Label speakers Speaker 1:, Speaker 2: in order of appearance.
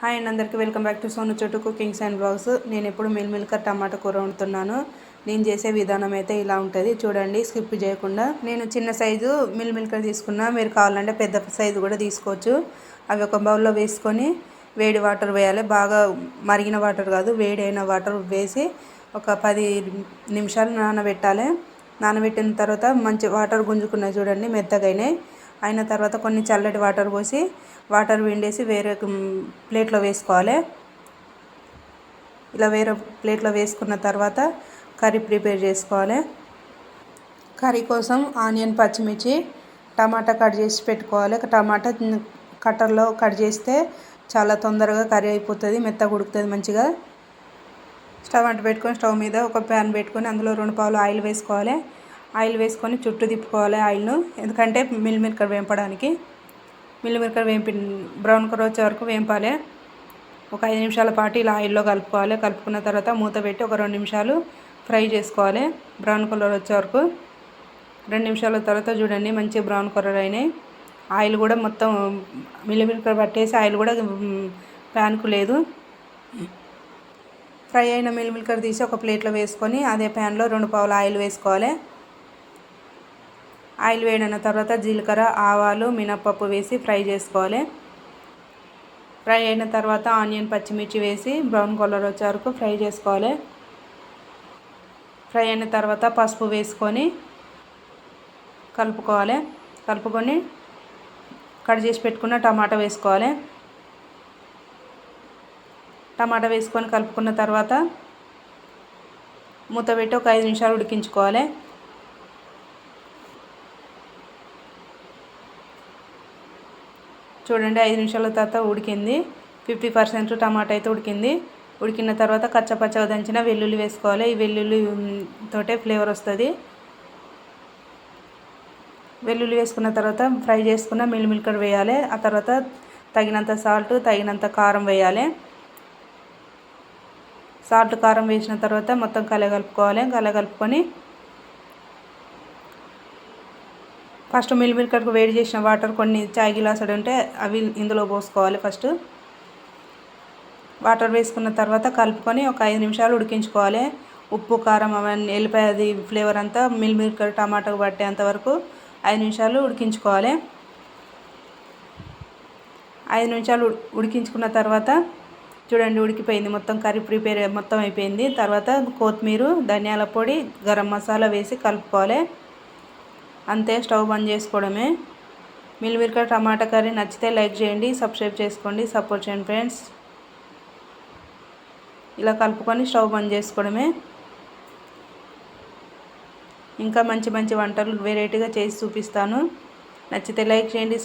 Speaker 1: Hi and అందరికీ welcome back to Sonu Chotu cookings and blogs. నేను ఎప్పుడు mill milker టమాటా కూర వండుతున్నాను. నేను చేసే విధానం అయితే ఇలా ఉంటుంది. చూడండి స్కిప్ చేయకుండా. నేను చిన్న సైజు మిల్ మిల్కర్ తీసుకున్నా. మీరు కావాలంటే పెద్ద సైజు కూడా తీసుకోవచ్చు. అవి ఒక బౌల్లో వేసుకొని వేడి వాటర్ వేయాలి. బాగా మరిగిన వాటర్ కాదు వేడి అయిన వాటర్ వేసి ఒక పది నిమిషాలు నానబెట్టాలి. నానబెట్టిన తర్వాత మంచి వాటర్ గుంజుకున్నాయి చూడండి మెత్తగా అయినాయి అయిన తర్వాత కొన్ని చల్లటి వాటర్ పోసి వాటర్ విండేసి వేరే ప్లేట్లో వేసుకోవాలి. ఇలా వేరే ప్లేట్లో వేసుకున్న తర్వాత కర్రీ ప్రిపేర్ చేసుకోవాలి. కర్రీ కోసం ఆనియన్ పచ్చిమిర్చి టమాటా కట్ చేసి పెట్టుకోవాలి. టమాటా కట్టర్లో కట్ చేస్తే చాలా తొందరగా కర్రీ అయిపోతుంది మెత్తగా ఉడుకుతుంది మంచిగా. స్టవ్ అంట పెట్టుకొని స్టవ్ మీద ఒక ప్యాన్ పెట్టుకొని అందులో రెండు పావులు ఆయిల్ వేసుకోవాలి. ఆయిల్ వేసుకొని చుట్టూ తిప్పుకోవాలి ఆయిల్ను. ఎందుకంటే మిల్ మిల్కర్ వేంపడానికి. మిల్ మిల్కర్ వేంపి బ్రౌన్ కలర్ వచ్చే వరకు వేంపాలి. ఒక ఐదు నిమిషాల పాటు ఇలా ఆయిల్లో కలుపుకోవాలి. కలుపుకున్న తర్వాత మూత పెట్టి ఒక రెండు నిమిషాలు ఫ్రై చేసుకోవాలి. బ్రౌన్ కలర్ వచ్చే వరకు. రెండు నిమిషాల తర్వాత చూడండి మంచి బ్రౌన్ కలర్ అయినాయి. ఆయిల్ కూడా మొత్తం మిల్లిమిల్కర్ పట్టేసి ఆయిల్ కూడా ప్యాన్కు లేదు. ఫ్రై అయిన మిల్మిల్కర్ తీసి ఒక ప్లేట్లో వేసుకొని అదే ప్యాన్లో రెండు పావుల ఆయిల్ వేసుకోవాలి. ఆయిల్ వేడిన తర్వాత జీలకర్ర ఆవాలు మినప్పప్పు వేసి ఫ్రై చేసుకోవాలి. ఫ్రై అయిన తర్వాత ఆనియన్ పచ్చిమిర్చి వేసి బ్రౌన్ కలర్ వచ్చే వరకు ఫ్రై చేసుకోవాలి. ఫ్రై అయిన తర్వాత పసుపు వేసుకొని కలుపుకోవాలి. కలుపుకొని కట్ చేసి పెట్టుకున్న టమాటా వేసుకోవాలి. టమాటా వేసుకొని కలుపుకున్న తర్వాత మూత పెట్టి ఒక ఐదు నిమిషాలు ఉడికించుకోవాలి. చూడండి ఐదు నిమిషాల తర్వాత ఉడికింది. ఫిఫ్టీ పర్సెంట్ టమాటా అయితే ఉడికింది. ఉడికిన తర్వాత కచ్చపచ్చగా దంచిన వెల్లుల్లి వేసుకోవాలి. ఈ వెల్లుల్లి తోటే ఫ్లేవర్ వస్తుంది. వెల్లుల్లి వేసుకున్న తర్వాత ఫ్రై చేసుకున్న మిల్మిల్కడ్ వేయాలి. ఆ తర్వాత తగినంత సాల్ట్ తగినంత కారం వేయాలి. సాల్ట్ కారం వేసిన తర్వాత మొత్తం కలగలుపుకోవాలి. కలగలుపుకొని ఫస్ట్ మిల్ మిల్కర్కు వేడి చేసిన వాటర్ కొన్ని చాయ్ గిలాసులు ఉంటే అవి ఇందులో పోసుకోవాలి ఫస్ట్. వాటర్ వేసుకున్న తర్వాత కలుపుకొని ఒక ఐదు నిమిషాలు ఉడికించుకోవాలి. ఉప్పు కారం అవన్నీ వెళ్ళిపోయి అది ఫ్లేవర్ అంతా మిల్ మిల్కర్ టమాటాకు పట్టేంత వరకు ఐదు నిమిషాలు ఉడికించుకోవాలి. ఐదు నిమిషాలు ఉడికించుకున్న తర్వాత చూడండి ఉడికిపోయింది. మొత్తం కర్రీ ప్రిపేర్ మొత్తం అయిపోయింది. తర్వాత కొత్తిమీర ధనియాల పొడి గరం మసాలా వేసి కలుపుకోవాలి. అంతే స్టవ్ బంద్ చేసుకోవడమే. మిల్మిర్క టమాటా కర్రీ నచ్చితే లైక్ చేయండి సబ్స్క్రైబ్ చేసుకోండి సపోర్ట్ చేయండి ఫ్రెండ్స్. ఇలా కలుపుకొని స్టవ్ బంద్ చేసుకోవడమే. ఇంకా మంచి మంచి వంటలు వెరైటీగా చేసి చూపిస్తాను. నచ్చితే లైక్ చేయండి